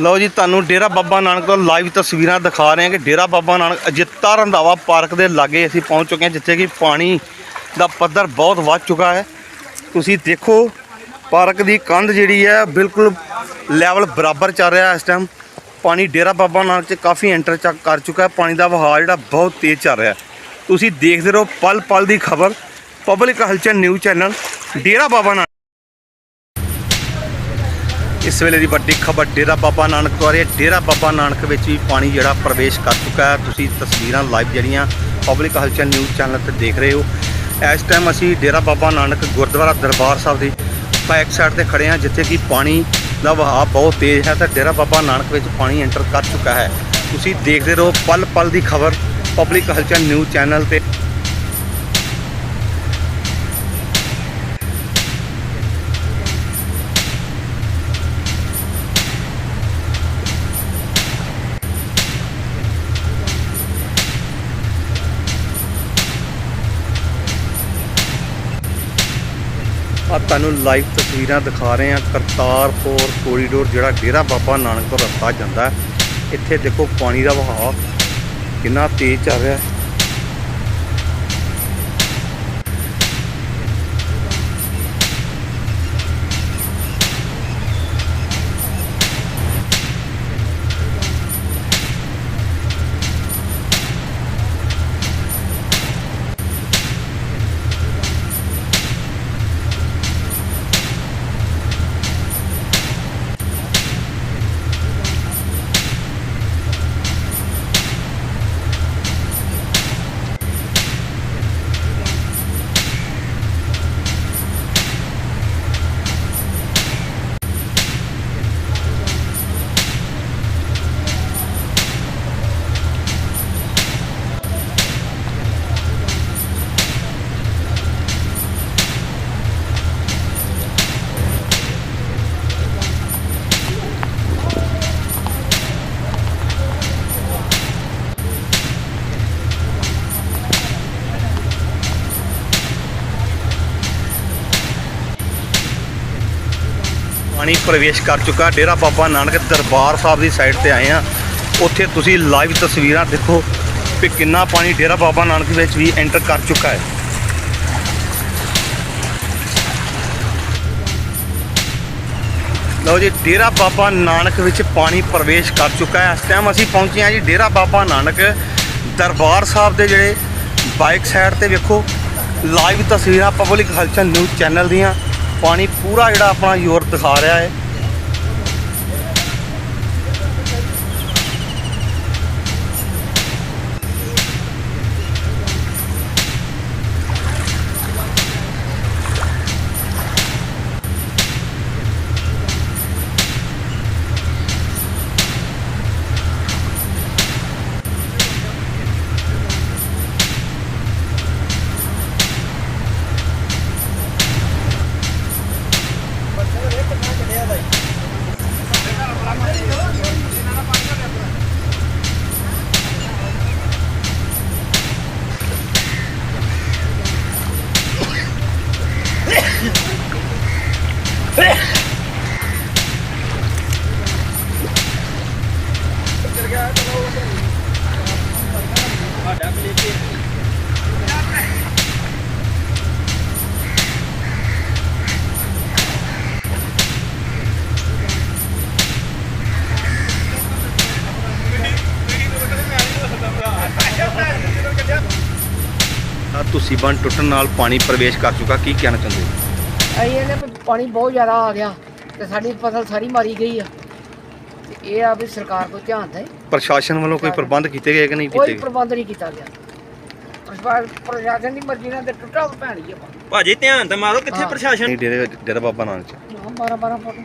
ਲਓ ਜੀ, ਤੁਹਾਨੂੰ ਡੇਰਾ ਬਾਬਾ ਨਾਨਕ ਤੋਂ ਲਾਈਵ ਤਸਵੀਰਾਂ ਦਿਖਾ ਰਹੇ ਹਾਂ ਕਿ ਡੇਰਾ ਬਾਬਾ ਨਾਨਕ ਅਜਿੱਤਾ ਰੰਧਾਵਾ ਪਾਰਕ ਦੇ ਲਾਗੇ ਅਸੀਂ ਪਹੁੰਚ ਚੁੱਕੇ ਹਾਂ, ਜਿੱਥੇ ਕਿ ਪਾਣੀ ਦਾ ਪੱਧਰ ਬਹੁਤ ਵੱਧ ਚੁੱਕਾ ਹੈ। ਤੁਸੀਂ ਦੇਖੋ, ਪਾਰਕ ਦੀ ਕੰਧ ਜਿਹੜੀ ਹੈ, ਬਿਲਕੁਲ ਲੈਵਲ ਬਰਾਬਰ ਚੱਲ ਰਿਹਾ ਇਸ ਟਾਈਮ ਪਾਣੀ ਡੇਰਾ ਬਾਬਾ ਨਾਨਕ 'ਚ ਕਾਫੀ ਐਂਟਰ ਚੱਕ ਕਰ ਚੁੱਕਾ ਹੈ, ਪਾਣੀ ਦਾ ਵਹਾਅ ਜਿਹੜਾ ਬਹੁਤ ਤੇਜ਼ ਚੱਲ ਰਿਹਾ ਤੁਸੀਂ ਦੇਖਦੇ ਰਹੋ ਪਲ ਪਲ ਦੀ ਖਬਰ public Halchal news channel Dera Baba Nanak. ਇਸ ਵੇਲੇ ਦੀ ਵੱਡੀ ਖਬਰ, ਡੇਰਾ ਬਾਬਾ ਨਾਨਕ ਤੋਂ ਆ ਰਹੀ ਹੈ ਡੇਰਾ ਬਾਬਾ ਨਾਨਕ ਵਿੱਚ ਵੀ ਪਾਣੀ ਜਿਹੜਾ ਪ੍ਰਵੇਸ਼ ਕਰ ਚੁੱਕਾ ਹੈ। ਤੁਸੀਂ ਤਸਵੀਰਾਂ ਲਾਈਵ ਜਿਹੜੀਆਂ ਪਬਲਿਕ ਹਲਚਲ ਨਿਊਜ਼ ਚੈਨਲ ਤੇ ਦੇਖ ਰਹੇ ਹੋ। ਇਸ ਟਾਈਮ ਅਸੀਂ ਡੇਰਾ ਬਾਬਾ ਨਾਨਕ ਗੁਰਦੁਆਰਾ ਦਰਬਾਰ ਸਾਹਿਬ ਦੀ ਬੈਕ ਸਾਈਡ ਤੇ ਖੜੇ ਹਾਂ, ਜਿੱਥੇ ਕਿ ਪਾਣੀ ਦਾ ਵਹਾਅ ਬਹੁਤ ਤੇਜ਼ ਹੈ ਤਾਂ ਡੇਰਾ ਬਾਬਾ ਨਾਨਕ ਵਿੱਚ ਪਾਣੀ ਐਂਟਰ ਕਰ ਚੁੱਕਾ ਹੈ। ਤੁਸੀਂ ਦੇਖਦੇ ਰਹੋ ਪਲ ਪਲ ਦੀ ਖਬਰ ਪਬਲਿਕ ਹਲਚਲ ਨਿਊਜ਼ ਚੈਨਲ ਤੇ। ਆ ਤੁਹਾਨੂੰ ਲਾਈਵ ਤਸਵੀਰਾਂ ਦਿਖਾ ਰਹੇ ਹਾਂ। ਕਰਤਾਰਪੁਰ ਕੋਰੀਡੋਰ ਜਿਹੜਾ ਡੇਰਾ ਬਾਬਾ ਨਾਨਕ ਤੋਂ ਰਸਤਾ ਜਾਂਦਾ ਇੱਥੇ ਦੇਖੋ ਪਾਣੀ ਦਾ ਵਹਾਅ ਕਿੰਨਾ ਤੇਜ਼ ਚੱਲ ਰਿਹਾ ਪਾਣੀ ਪ੍ਰਵੇਸ਼ ਕਰ ਚੁੱਕਾ। ਡੇਰਾ ਬਾਬਾ ਨਾਨਕ ਦਰਬਾਰ ਸਾਹਿਬ ਦੀ ਸਾਈਡ ਤੇ ਆਏ ਆ ਉੱਥੇ ਤੁਸੀਂ ਲਾਈਵ ਤਸਵੀਰਾਂ ਦੇਖੋ ਕਿ ਕਿੰਨਾ ਪਾਣੀ ਡੇਰਾ ਬਾਬਾ ਨਾਨਕ ਵਿੱਚ ਵੀ ਐਂਟਰ ਕਰ ਚੁੱਕਾ ਹੈ। ਲਓ ਜੀ, ਡੇਰਾ ਬਾਬਾ ਨਾਨਕ ਵਿੱਚ ਪਾਣੀ ਪ੍ਰਵੇਸ਼ ਕਰ ਚੁੱਕਾ ਹੈ। ਇਸ ਟਾਈਮ ਅਸੀਂ ਪਹੁੰਚੇ ਹਾਂ ਜੀ ਡੇਰਾ ਬਾਬਾ ਨਾਨਕ ਦਰਬਾਰ ਸਾਹਿਬ ਦੇ ਜਿਹੜੇ ਬਾਈਕ ਸਾਈਡ ਤੇ ਵੇਖੋ। ਲਾਈਵ ਤਸਵੀਰਾਂ ਪਬਲਿਕ ਹਲਚਲ ਨਿਊਜ਼ ਚੈਨਲ ਦੀਆਂ। ਪਾਣੀ ਪੂਰਾ ਜਿਹੜਾ ਆਪਣਾ ਜ਼ੋਰ ਦਿਖਾ ਰਿਹਾ ਹੈ। ਆ ਤੁਸੀਂ ਬੰਨ ਟੁੱਟਣ ਨਾਲ ਪਾਣੀ ਪ੍ਰਵੇਸ਼ ਕਰ ਚੁੱਕਾ ਕੀ ਕਹਿਣਾ ਚਾਹੁੰਦੇ ਹੋ? ਅਸੀਂ ਇਹਨੇ ਵੀ ਪਾਣੀ ਬਹੁਤ ਜ਼ਿਆਦਾ ਆ ਗਿਆ ਤੇ ਸਾਡੀ ਫਸਲ ਸਾਰੀ ਮਾਰੀ ਗਈ ਆ। ਤੇ ਇਹ ਆ ਵੀ ਸਰਕਾਰ ਕੋਲ ਧਿਆਨ ਦੇ। ਪ੍ਰਸ਼ਾਸਨ ਵੱਲੋਂ ਕੋਈ ਪ੍ਰਬੰਧ ਕੀਤੇ ਗਏ ਕਿ ਨਹੀਂ ਕੋਈ ਕੀਤੇ ਗਏ ਪ੍ਰਬੰਧ ਨਹੀਂ ਕੀਤਾ ਗਿਆ। ਪ੍ਰਸ਼ਾ- ਪ੍ਰਸ਼ਾਸਨ ਦੀ ਮਰਜ਼ੀ ਨਾਲ ਤੇ ਟੁੱਟਾ ਭੈਣੀ ਆ ਭਾਜੀ ਧਿਆਨ ਤਾਂ ਮਾਰੋ ਕਿੱਥੇ ਹਾਂ। ਪ੍ਰਸ਼ਾਸਨ? ਨਹੀਂ ਡੇਰੇ ਡੇਰਾ ਬਾਬਾ ਨਾਨਕ ਚ। 12 12 ਫੁੱਟ।